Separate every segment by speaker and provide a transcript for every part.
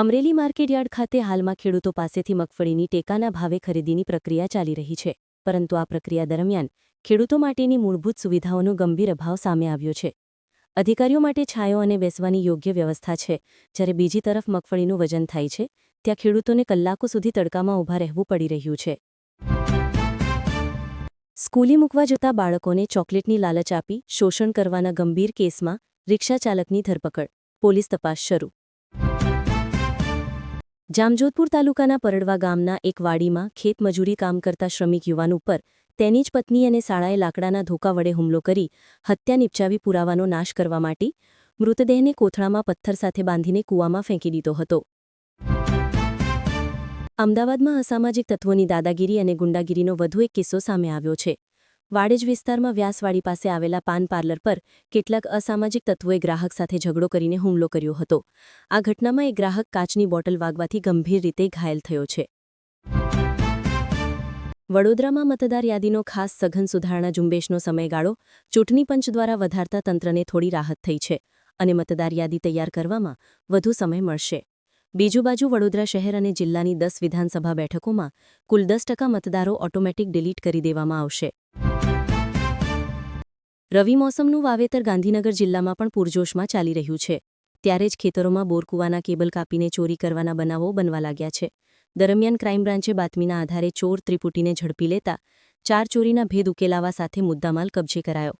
Speaker 1: Amreli market yard ખાતે હાલમાં ખેડૂતો પાસેથી મગફળીની ટેકાના ભાવે ખરીદીની પ્રક્રિયા ચાલી રહી છે, પરંતુ આ પ્રક્રિયા દરમિયાન ખેડૂતો માટેની મૂળભૂત સુવિધાઓનો ગંભીર અભાવ સામે આવ્યો છે. અધિકારીઓ માટે છાંયો અને બેસવાની યોગ્ય વ્યવસ્થા છે. જ્યારે બીજી તરફ મગફળીનું વજન થાય છે, ત્યાં ખેડૂતોને કલાકો સુધી તડકામાં ઊભા રહેવું પડી રહ્યું છે. સ્કૂલી મૂકવા જતા બાળકોને ચોકલેટની લાલચ આપી શોષણ કરવાના ગંભીર કેસમાં રિક્ષા ચાલકની ધરપકડ, પોલીસ તપાસ શરૂ. જામજોધપુર તાલુકાના પરડવા ગામના એક વાડીમાં ખેતમજૂરી કામ કરતા શ્રમિક યુવાન ઉપર તેની જ પત્ની અને શાળાએ લાકડાના ધોકા વડે હુમલો કરી હત્યા નિપજાવી પુરાવાનો નાશ કરવા માટે મૃતદેહને કોથળામાં પથ્થર સાથે બાંધીને કૂવામાં ફેંકી દીધો હતો. અમદાવાદમાં અસામાજિક તત્વોની દાદાગીરી અને ગુંડાગીરીનો વધુ એક કિસ્સો સામે આવ્યો છે. વાડેજ વિસ્તારમાં વ્યાસવાડી પાસે આવેલા પાન પાર્લર પર કેટલાક અસામાજિક તત્વોએ ગ્રાહક સાથે ઝઘડો કરીને હુમલો કર્યો હતો. આ ઘટનામાં એક ગ્રાહક કાચની બોટલ વાગવાથી ગંભીર રીતે ઘાયલ થયો છે. વડોદરામાં મતદાર યાદીનો ખાસ સઘન સુધારણા ઝુંબેશનો સમયગાળો ચૂંટણી પંચ દ્વારા વધારતા તંત્રને થોડી રાહત થઈ છે અને મતદાર યાદી તૈયાર કરવામાં વધુ સમય મળશે. બીજુ બાજુ વડોદરા શહેર અને જિલ્લાની દસ વિધાનસભા બેઠકોમાં કુલ દસ ટકા મતદારો ઓટોમેટિક ડિલીટ કરી દેવામાં આવશે. રવિ મોસમનું વાવેતર ગાંધીનગર જિલ્લામાં પણ પૂરજોશમાં ચાલી રહ્યું છે. ત્યારે જ ખેતરોમાં બોરકુવાના કેબલ કાપીને ચોરી કરવાના બનાવો બનવા લાગ્યા છે. દરમિયાન ક્રાઇમ બ્રાન્ચે બાતમીના આધારે ચોર ત્રિપુટીને ઝડપી લેતા ચાર ચોરીના ભેદ ઉકેલાવા સાથે મુદ્દામાલ કબજે કરાયો.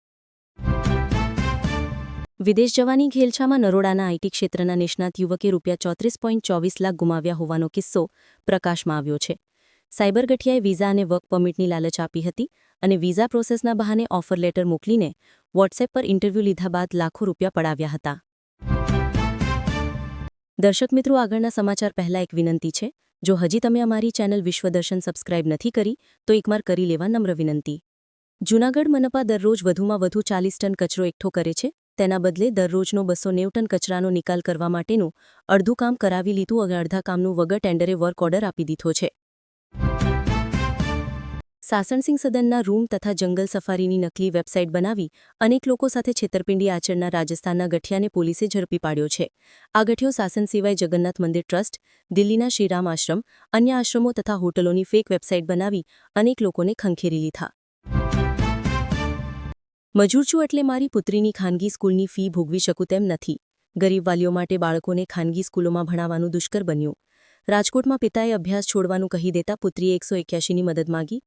Speaker 1: વિદેશ જવાની ઘેલછામાં નરોડાના આઈટી ક્ષેત્રના નિષ્ણાત યુવકે રૂપિયા ચોત્રીસ પોઈન્ટ ચોવીસ લાખ ગુમાવ્યા હોવાનો કિસ્સો પ્રકાશમાં આવ્યો છે. સાયબર ગઠિયાએ વિઝા અને વર્ક પરમિટની લાલચ આપી હતી અને વિઝા પ્રોસેસના બહાને ઓફર લેટર મોકલીને વોટ્સએપ પર ઇન્ટરવ્યૂ લીધા બાદ લાખો રૂપિયા પડાવ્યા હતા. દર્શક મિત્રો, આગળના સમાચાર પહેલા એક વિનંતી છે. જો હજી તમે અમારી ચેનલ વિશ્વદર્શન સબસ્ક્રાઇબ નથી કરી, તો એકવાર કરી લેવા નમ્ર વિનંતી. જૂનાગઢ મનપા દરરોજ વધુમાં વધુ ચાલીસ ટન કચરો એકઠો કરે છે. તેના બદલે દરરોજનો બસો નેવ ટન કચરાનો નિકાલ કરવા માટેનું અડધું કામ કરાવી લીધું અને અડધા કામનું વગર ટેન્ડરે વર્ક ઓર્ડર આપી દીધો છે. સાસણસિંહ સદનના રૂમ તથા જંગલ સફારીની નકલી વેબસાઇટ બનાવી અનેક લોકો સાથે છેતરપિંડી આચરનાર રાજસ્થાનના ગઠિયાને પોલીસે ઝડપી પાડ્યો છે. આ ગઠિયો સાસન સિવાય જગન્નાથ મંદિર ટ્રસ્ટ, દિલ્હીના શ્રીરામ આશ્રમ, અન્ય આશ્રમો તથા હોટલોની ફેક વેબસાઇટ બનાવી અનેક લોકોને ખંખેરી લીધા. મજૂર છું એટલે મારી પુત્રીની ખાનગી સ્કૂલની ફી ભોગવી શકું તેમ નથી. ગરીબ વાલીઓ માટે બાળકોને ખાનગી સ્કૂલોમાં ભણાવવાનું દુષ્કર બન્યું. રાજકોટમાં પિતાએ અભ્યાસ છોડવાનું કહી દેતા પુત્રીએ એકસો એક્યાશીની મદદ માગી.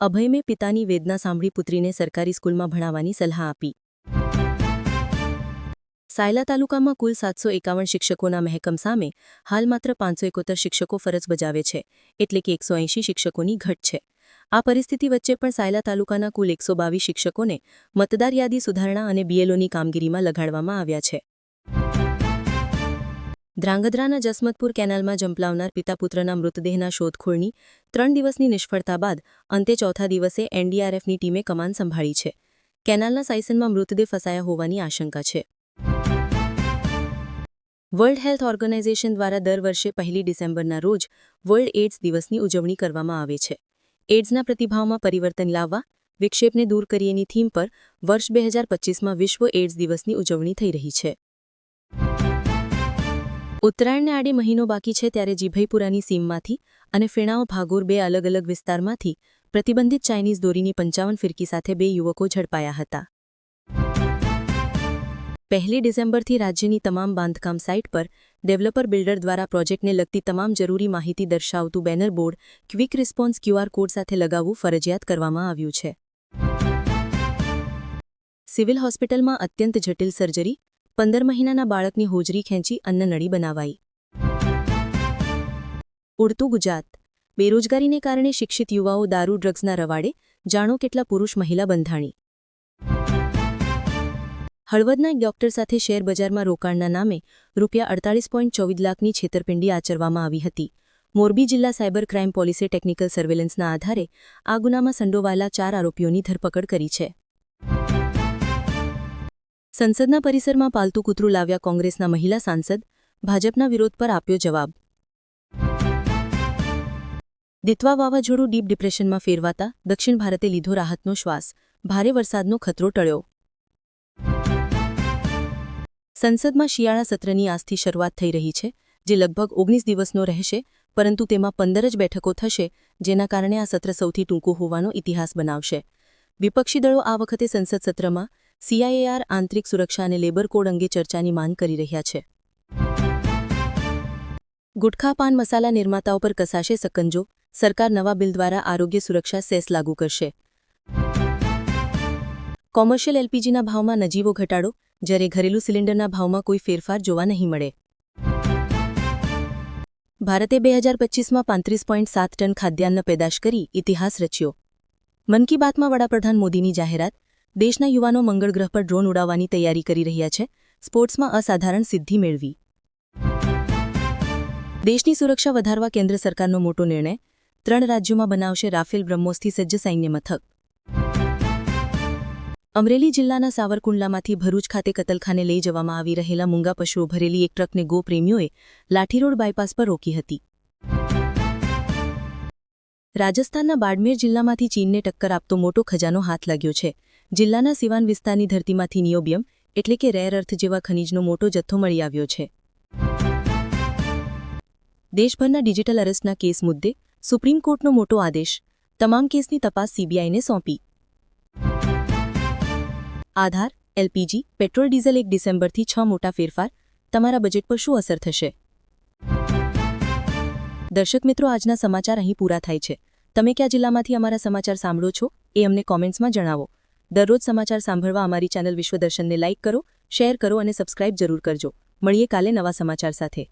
Speaker 1: અભયમે પિતાની વેદના સાંભળી પુત્રીને સરકારી સ્કૂલમાં ભણાવવાની સલાહ આપી. સાયલા તાલુકામાં કુલ સાતસો એકાવન શિક્ષકોના મહેકમ સામે હાલ માત્ર પાંચસો એકોતેર શિક્ષકો ફરજ બજાવે છે, એટલે કે એકસો એંશી શિક્ષકોની ઘટ છે. આ પરિસ્થિતિ વચ્ચે પણ સાયલા તાલુકાના કુલ એકસો બાવીસ શિક્ષકોને મતદાર યાદી સુધારણા અને બીએલઓની કામગીરીમાં લગાડવામાં આવ્યા છે. ધ્રાંગધ્રાના જસમતપુર કેનાલમાં જંપલાવનાર પિતા પુત્રના મૃતદેહના શોધખોળની ત્રણ દિવસની નિષ્ફળતા બાદ અંતે ચોથા દિવસે એનડીઆરએફની ટીમે કમાન સંભાળી છે. કેનાલના સાયસનમાં મૃતદેહ ફસાયા હોવાની આશંકા છે. વર્લ્ડ હેલ્થ ઓર્ગેનાઇઝેશન દ્વારા દર વર્ષે પહેલી ડિસેમ્બરના રોજ વર્લ્ડ એડ્સ દિવસની ઉજવણી કરવામાં આવે છે. એડ્સના પ્રતિભાવમાં પરિવર્તન લાવવા, વિક્ષેપને દૂર કરીએની થીમ પર વર્ષ બે હજાર પચીસમાં વિશ્વ એડ્સ દિવસની ઉજવણી થઈ રહી છે. ઉત્તરાયણને આડે મહિનો બાકી છે ત્યારે જીભઈપુરાની સીમમાંથી અને ફેણાઓ ભાગોર બે અલગ અલગ વિસ્તારમાંથી પ્રતિબંધિત ચાઇનીઝ દોરીની પંચાવન ફિરકી સાથે બે યુવકો ઝડપાયા હતા. પહેલી ડિસેમ્બરથી રાજ્યની તમામ બાંધકામ સાઇટ પર ડેવલપર બિલ્ડર દ્વારા પ્રોજેક્ટને લગતી તમામ જરૂરી માહિતી દર્શાવતું banner board quick response QR code સાથે લગાવવું ફરજિયાત કરવામાં આવ્યું છે. સિવિલ હોસ્પિટલમાં અત્યંત જટિલ સર્જરી પંદર મહિનાના બાળકની હોજરી ખેંચી અન્નનળી બનાવાઈ. ઉડતું ગુજરાત. બેરોજગારીને કારણે શિક્ષિત યુવાઓ દારૂ, ડ્રગ્સના રવાડે. જાણો કેટલા પુરુષ મહિલા બંધાણી. હળવદના એક ડોક્ટર સાથે શેરબજારમાં રોકાણના નામે રૂપિયા અડતાલીસ પોઈન્ટ ચોવીદ લાખની છેતરપિંડી આચરવામાં આવી હતી. મોરબી જિલ્લા સાયબર ક્રાઇમ પોલીસે ટેકનિકલ સર્વેલન્સના આધારે આ ગુનામાં સંડોવાયેલા ચાર આરોપીઓની ધરપકડ કરી છે. સંસદના પરિસરમાં પાલતુ કૂતરું લાવ્યા કોંગ્રેસના મહિલા સાંસદ, ભાજપના વિરોધ પર આપ્યો જવાબ. દિત્વા વાવાઝોડું ડીપ ડિપ્રેશનમાં ફેરવાતા દક્ષિણ ભારતે લીધો રાહતનો શ્વાસ, ભારે વરસાદનો ખતરો ટળ્યો. સંસદમાં શિયાળા સત્રની આજથી શરૂઆત થઈ રહી છે, જે લગભગ ઓગણીસ દિવસનો રહેશે, પરંતુ તેમાં પંદર જ બેઠકો થશે, જેના કારણે આ સત્ર સૌથી ટૂંકું હોવાનો ઇતિહાસ બનાવશે. વિપક્ષી દળો આ વખતે સંસદ સત્રમાં સીઆઈએઆર આંતરિક સુરક્ષા અને લેબર કોડ અંગે ચર્ચાની માંગ કરી રહ્યા છે. ગુટખા પાન મસાલા નિર્માતાઓ પર કસાશે સકંજો, સરકાર નવા બિલ દ્વારા આરોગ્ય સુરક્ષા સેસ લાગુ કરશે. કોમર્શિયલ એલપીજીના ભાવમાં નજીવો ઘટાડો, જ્યારે ઘરેલું સિલિન્ડરના ભાવમાં કોઈ ફેરફાર જોવા નહીં મળે. ભારતે બે હજાર પચીસમાં પાંત્રીસ પોઈન્ટ સાત ટન ખાદ્યાન્ન પેદાશ કરી ઇતિહાસ રચ્યો. મન કી બાતમાં વડાપ્રધાન મોદીની જાહેરાત દેશના યુવાનો મંગળ ગ્રહ પર ડ્રોન ઉડાવવાની તૈયારી કરી રહ્યા છે. સ્પોર્ટ્સમાં અસાધારણ સિદ્ધિ મેળવી. દેશની સુરક્ષા વધારવા કેન્દ્ર સરકારનો મોટો નિર્ણય. ત્રણ રાજ્યોમાં બનાવશે રાફેલ બ્રહ્મોસથી સજ્જ સૈન્ય મથક. અમરેલી જિલ્લાના સાવરકુંડલામાંથી ભરૂચ ખાતે કતલખાને લઈ જવામાં આવી રહેલા મૂંગા પશુઓ ભરેલી એક ટ્રકને ગોપ્રેમીઓએ લાઠીરોડ બાયપાસ પર રોકી હતી. રાજસ્થાનના બાડમેર જિલ્લામાંથી ચીનને ટક્કર આપતો મોટો ખજાનો હાથ લાગ્યો છે. જિલ્લાના સિવાન વિસ્તારની ધરતીમાંથી નિયોબિયમ, એટલે કે રેર અર્થ જેવા ખનીજનો મોટો જથ્થો મળી આવ્યો છે. દેશભરના ડિજિટલ અરેસ્ટના કેસ મુદ્દે સુપ્રીમ કોર્ટનો મોટો આદેશ, તમામ કેસની તપાસ સીબીઆઈને સોંપી. આધાર, એલપીજી, પેટ્રોલ ડીઝલ એક ડિસેમ્બરથી છ મોટા ફેરફાર, તમારા બજેટ પર શું અસર થશે? દર્શક મિત્રો, આજના સમાચાર અહીં પૂરા થાય છે. તમે કયા જિલ્લામાંથી અમારા સમાચાર સાંભળો છો, એ અમને કોમેન્ટ્સમાં જણાવો. દરરોજ સમાચાર સાંભળવા અમારી ચેનલ વિશ્વદર્શનને લાઇક કરો, શેર કરો અને સબસ્ક્રાઇબ જરૂર કરજો. મળીએ કાલે નવા સમાચાર સાથે.